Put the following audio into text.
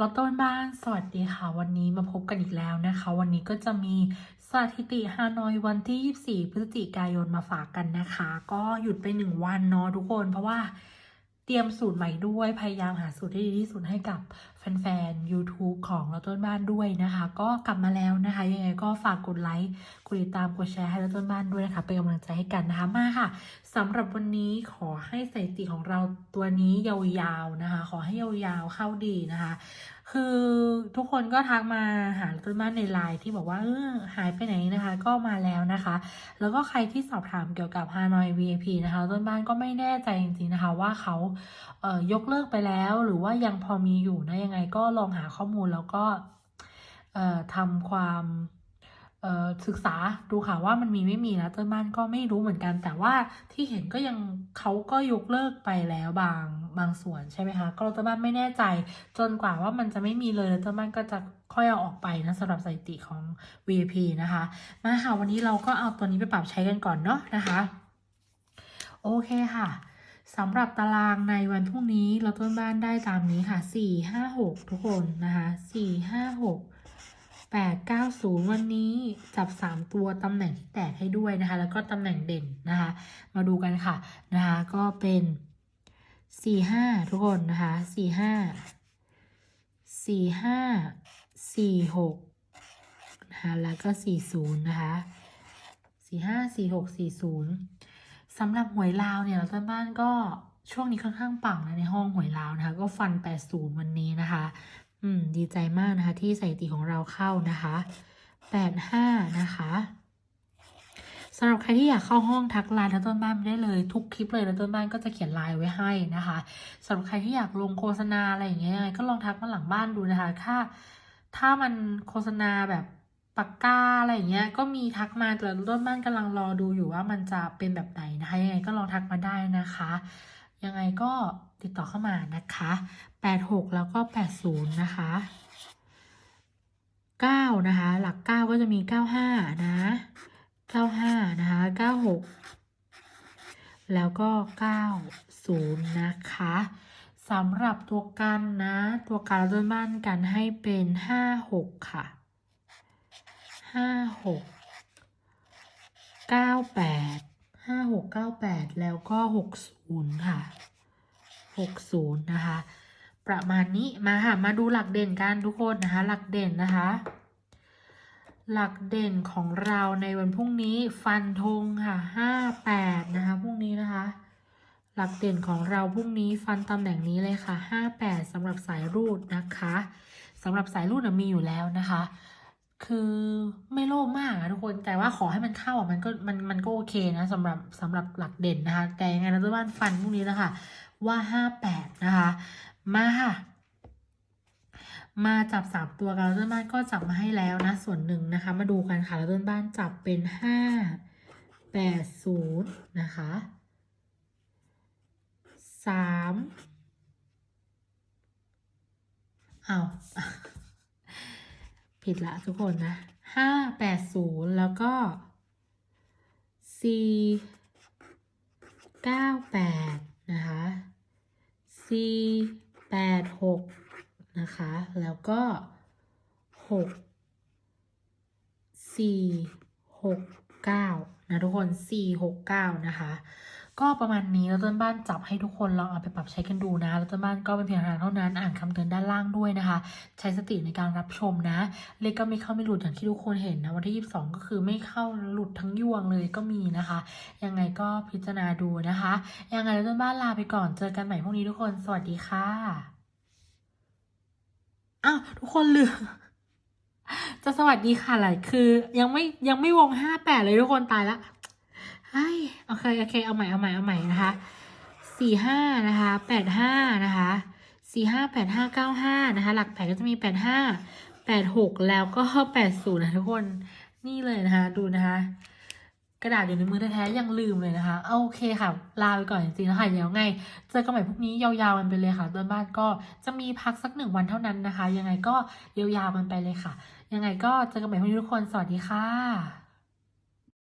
เราต้นบ้าน สวัสดีค่ะ วันนี้มาพบกันอีกแล้วนะคะ วันนี้ก็จะมีสถิติฮานอยวันที่ 24 พฤศจิกายนมาฝากกันนะคะ ก็หยุดไปหนึ่งวันเนาะทุกคน เพราะว่า เตรียมสูตรใหม่ด้วย พยายามหาสูตรที่ดีที่สุดให้กับแฟนๆ YouTube ของเราต้นบ้านด้วยนะคะ ก็กลับมาแล้วนะคะ ยังไงก็ฝากกดไลค์กดติดตามกดแชร์ให้เราต้นบ้านด้วยนะคะเป็นกำลังใจให้กันนะคะมาค่ะสำหรับวันนี้ขอให้สถิติของเราตัวนี้ยาวๆนะคะ ขอให้ยาวๆเข้าดีนะคะ คือทุกคนก็ทักมาหาต้นบ้านในไลน์ที่บอกว่าเออหายไปไหนนะคะ ก็มาแล้วนะคะ แล้วก็ใครที่สอบถามเกี่ยวกับฮานอย VIP นะคะต้นบ้านก็ไม่แน่ใจจริงๆนะคะ ว่าเขาเอ่อยกเลิกไปแล้วหรือว่ายังพอมีอยู่นะยังไงก็ลองหาข้อมูลแล้วก็เอ่อทำความ ศึกษาดูค่ะว่ามันมีไม่มีนะต้นบ้านก็ไม่รู้เหมือนกัน แต่ว่าที่เห็นก็ยังเขาก็ยกเลิกไปแล้วบางบางส่วนใช่ไหมคะ ก็ต้นบ้านไม่แน่ใจ จนกว่าว่ามันจะไม่มีเลยแล้วต้นบ้านก็จะค่อยเอาออกไปนะสำหรับสถิติของ VIP นะคะมาค่ะวันนี้เราก็เอาตัวนี้ไปปรับใช้กันก่อนเนาะนะคะโอเคค่ะสำหรับตารางในวันพรุ่งนี้เราต้นบ้านได้ตามนี้ค่ะสี่ห้าหกทุกคนนะคะสี่ห้า แปดเก้าศูนย์วันนี้จับสามตัวตำแหน่งที่แตกให้ด้วยนะคะ แล้วก็ตำแหน่งเด่นนะคะ มาดูกันค่ะนะคะ ก็เป็นสี่ห้าทุกคนนะคะสี่ห้าสี่ห้าสี่หกนะคะ แล้วก็สี่ศูนย์นะคะสี่ห้าสี่หกสี่ศูนย์สำหรับหวยลาวเนี่ยเราต้นบ้านก็ช่วงนี้ค่อนข้างปังนะในห้องหวยลาวนะคะ ก็ฟันแปดศูนย์วันนี้นะคะ อืม ดีใจมากนะคะ ที่สถิติของเราเข้านะคะแปดห้านะคะสำหรับใครที่อยากเข้าห้องทักไลน์แล้วต้นบ้านได้เลย ทุกคลิปเลยแล้วต้นบ้านก็จะเขียนไลน์ไว้ให้นะคะสำหรับใครที่อยากลงโฆษณาอะไรอย่างเงี้ยก็ลองทักมาหลังบ้านดูนะคะถ้าถ้ามันโฆษณาแบบปากกาอะไรอย่างเงี้ยก็มีทักมาแต่ต้นบ้านกำลังรอดูอยู่ว่ามันจะเป็นแบบไหนนะคะยังไงก็ลองทักมาได้นะคะ ยังไงก็ติดต่อเข้ามานะคะ 86 แล้วก็ 80 นะคะ 9 นะคะ หลัก 9 ก็จะมี 95 นะ 95 นะคะ 96 แล้วก็ 90 นะคะสำหรับตัวกันนะ ตัวการเริ่มบ้านกันให้เป็น 56 ค่ะ 56 98 แล้วก็ 60 ค่ะ 60 นะคะ ประมาณนี้มาค่ะ มาดูหลักเด่นกันทุกคนนะคะ หลักเด่นนะคะ หลักเด่นของเราในวันพรุ่งนี้ฟันธงค่ะ 58 นะคะพรุ่งนี้นะคะ หลักเด่นของเราพรุ่งนี้ฟันตำแหน่งนี้เลยค่ะ 58 สำหรับสายรูดนะคะ สำหรับสายรูดมีอยู่แล้วนะคะ คือไม่โลภมากอะทุกคนแต่ว่าขอให้มันเข้าอะมันก็มันมันก็โอเคนะสำหรับสำหรับหลักเด่นนะคะ แต่ยังไงเราจะบ้านฟันพวกนี้แล้วค่ะ ว่าห้าแปดนะคะ มาค่ะ มาจับสามตัวกันแล้วต้นบ้านก็จับมาให้แล้วนะ ส่วนหนึ่งนะคะ มาดูกันค่ะแล้วต้นบ้านจับเป็นห้าแปดศูนย์นะคะสามเอา ผิดละทุกคนนะห้าแปดศูนย์แล้วก็สี่เก้าแปดนะคะสี่แปดหกนะคะ แล้วก็หกสี่หกเก้านะทุกคนสี่หกเก้านะคะ ก็ประมาณนี้แล้วต้นบ้านจับให้ทุกคนลองเอาไปปรับใช้กันดูนะ แล้วต้นบ้านก็เป็นเพียงทางเท่านั้นอ่านคำเตือนด้านล่างด้วยนะคะ ใช้สติในการรับชมนะ เลขก็ไม่เข้าไม่หลุดอย่างที่ทุกคนเห็นนะวันที่ 22 ก็คือไม่เข้าหลุดทั้งยวงเลยก็มีนะคะ ยังไงก็พิจารณาดูนะคะยังไงแล้วต้นบ้านลาไปก่อนเจอกันใหม่พรุ่งนี้ทุกคนสวัสดีค่ะอ้าวทุกคนลืมจะสวัสดีค่ะอะไรคือ ยังไม่ยังไม่วงห้าแปดเลยทุกคนตายละ ไอ้โอเคโอเคเอาใหม่เอาใหม่เอาใหม่นะคะสี่ห้านะคะแปดห้านะคะสี่ห้าแปดห้าเก้าห้านะคะหลักแปดก็จะมีแปดห้าแปดหกแล้วก็แปดศูนย์นะทุกคนนี่เลยนะคะ ดูนะคะ กระดาษอยู่ในมือแท้ๆยังลืมเลยนะคะโอเคค่ะลาไปก่อนจริงๆแล้วค่ะเดี๋ยวไง เจอกันใหม่พรุ่งนี้ยาวๆกันไปเลยค่ะต้นบ้านก็จะมีพักสักหนึ่งวันเท่านั้นนะคะ ยังไงก็ยาวๆกันไปเลยค่ะ ยังไงก็เจอกันใหม่พรุ่งนี้ทุกคนสวัสดีค่ะ